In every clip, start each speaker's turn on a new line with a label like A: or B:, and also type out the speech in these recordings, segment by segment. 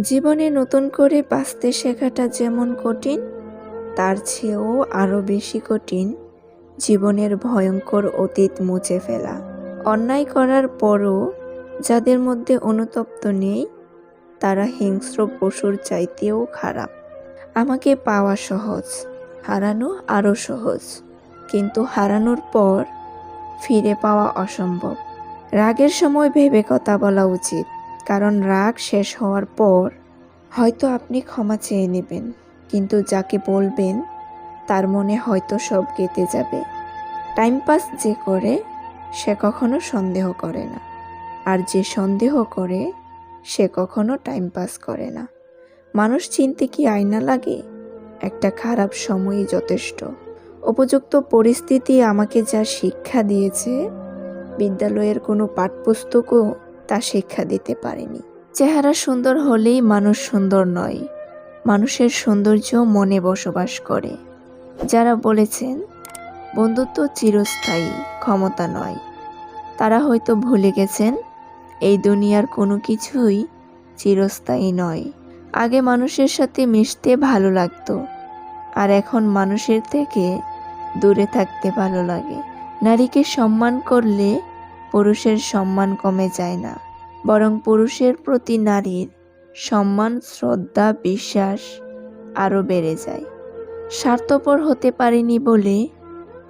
A: জীবনে নতুন করে বাঁচতে শেখাটা যেমন কঠিন, তার চেয়েও আরও বেশি কঠিন, জীবনের ভয়ঙ্কর অতীত মুছে ফেলা। অন্যায় করার পরও যাদের মধ্যে অনুতপ্ত নেই, তারা হিংস্র পশুর চাইতেও খারাপ। আমাকে পাওয়া সহজ, হারানো আরও সহজ, কিন্তু হারানোর পর ফিরে পাওয়া অসম্ভব। রাগের সময় ভেবে কথা বলা উচিত। কারণ রাগ শেষ হওয়ার পর হয়তো আপনি ক্ষমা চেয়ে নেবেন, কিন্তু যাকে বলবেন, তার মনে হয়তো সব কেটে যাবে। টাইম পাস যে করে, সে কখনো সন্দেহ করে না। আর যে সন্দেহ করে, সে কখনো টাইম পাস করে না। মানুষ চিনতে কি আয়না লাগে? একটা খারাপ সময়ই যথেষ্ট। উপযুক্ত পরিস্থিতি আমাকে যা শিক্ষা দিয়েছে, বিদ্যালয়ের কোনো পাঠ্যপুস্তকও তা শিক্ষা দিতে পারেনি। চেহারা সুন্দর হলেই মানুষ সুন্দর নয়। মানুষের সৌন্দর্য মনে বসবাস করে। যারা বলেছেন, বন্ধুত্ব চিরস্থায়ী, ক্ষমতা নয়। তারা হয়তো ভুলে গেছেন, এই দুনিয়ার কোনো কিছুই চিরস্থায়ী নয়। আগে মানুষের সাথে মিশতে ভালো লাগতো, আর এখন মানুষের থেকে দূরে থাকতে ভালো লাগে। নারীকে সম্মান করলে পুরুষের সম্মান কমে যায় না, বরং পুরুষের প্রতি নারীর সম্মান, শ্রদ্ধা, বিশ্বাস আরও বেড়ে যায়। স্বার্থপর হতে পারিনি বলে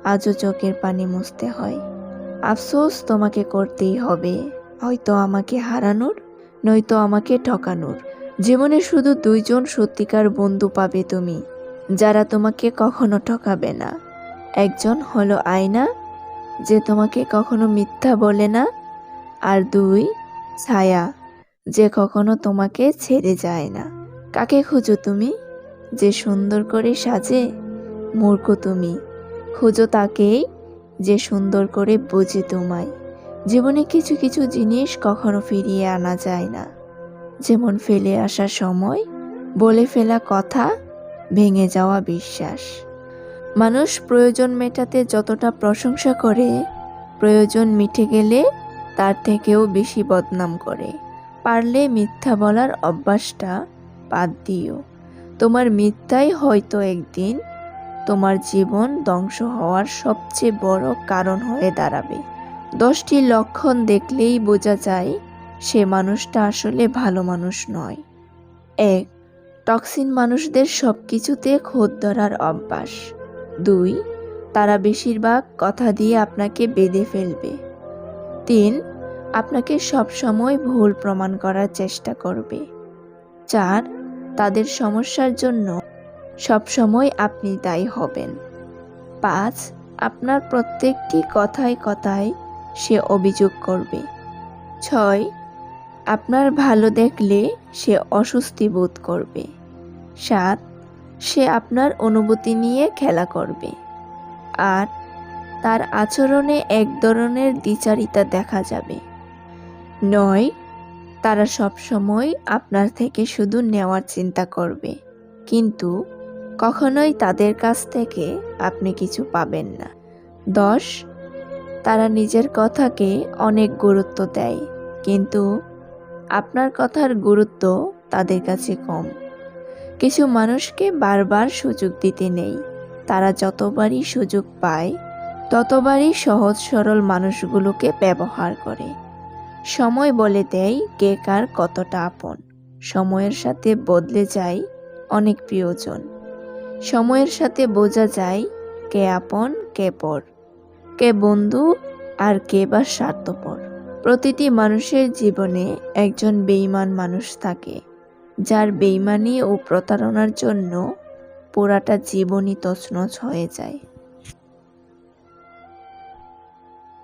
A: আজও চোখের পানি মুছতে হয়। আফসোস তোমাকে করতেই হবে, হয়তো আমাকে হারানোর, নয়তো আমাকে ঠকানোর। জীবনে শুধু দুইজন সত্যিকার বন্ধু পাবে তুমি, যারা তোমাকে কখনো ঠকাবে না। একজন হলো আয়না যে তোমাকে কখনো মিথ্যা বলে না, আর দুই, ছায়া, যে কখনো তোমাকে ছেড়ে যায় না। কাকে খুঁজো তুমি? যে সুন্দর করে সাজে? মূর্খ তুমি। খুঁজো তাকেই যে সুন্দর করে বোঝে তোমায়। জীবনে কিছু কিছু জিনিস কখনো ফিরিয়ে আনা যায় না। যেমন ফেলে আসা সময়, বলে ফেলা কথা, ভেঙে যাওয়া বিশ্বাস। মানুষ প্রয়োজন মেটাতে যতটা প্রশংসা করে, প্রয়োজন মিটে গেলে তার থেকেও বেশি বদনাম করে। পারলে মিথ্যা বলার অভ্যাসটা বাদ দিও। তোমার মিথ্যাই হয়তো একদিন তোমার জীবন ধ্বংস হওয়ার সবচেয়ে বড় কারণ হয়ে দাঁড়াবে। দশটি লক্ষণ দেখলেই বোঝা যায় সে মানুষটা আসলে ভালো মানুষ নয়। এক, টক্সিন মানুষদের সব কিছুতে খোদ ধরার অভ্যাস। দুই, তারা বেশিরভাগ কথা দিয়ে আপনাকে বেঁধে ফেলবে। তিন, আপনাকে সবসময় ভুল প্রমাণ করার চেষ্টা করবে। চার, তাদের সমস্যার জন্য সবসময় আপনি দায়ী হবেন। পাঁচ, আপনার প্রত্যেকটি কথায় কথায় সে অভিযোগ করবে। ছয়, আপনার ভালো দেখলে সে অস্বস্তি বোধ করবে। সাত সে আপনার অনুভূতি নিয়ে খেলা করবে। আর তার আচরণে এক ধরনের দ্বিচারিতা দেখা যাবে। নয়, তারা সবসময় আপনার থেকে শুধু নেওয়ার চিন্তা করবে। কিন্তু কখনোই তাদের কাছ থেকে আপনি কিছু পাবেন না। দশ, তারা নিজের কথাকে অনেক গুরুত্ব দেয়। কিন্তু আপনার কথার গুরুত্ব তাদের কাছে কম। কিছু মানুষকে বারবার সুযোগ দিতে নেই। তারা যতবারই সুযোগ পায়, ততবারই সহজ সরল মানুষগুলোকে ব্যবহার করে। সময় বলে দেয় কে কার কতটা আপন। সময়ের সাথে বদলে যায় অনেক প্রিয়জন। সময়ের সাথে বোঝা যায় কে আপন, কে পর। কে বন্ধু আর কে বা স্বার্থপর। প্রতিটি মানুষের জীবনে একজন বেইমান মানুষ থাকে। যার বেইমানি ও প্রতারণার জন্য পোড়াটা জীবনই তছনছ হয়ে যায়।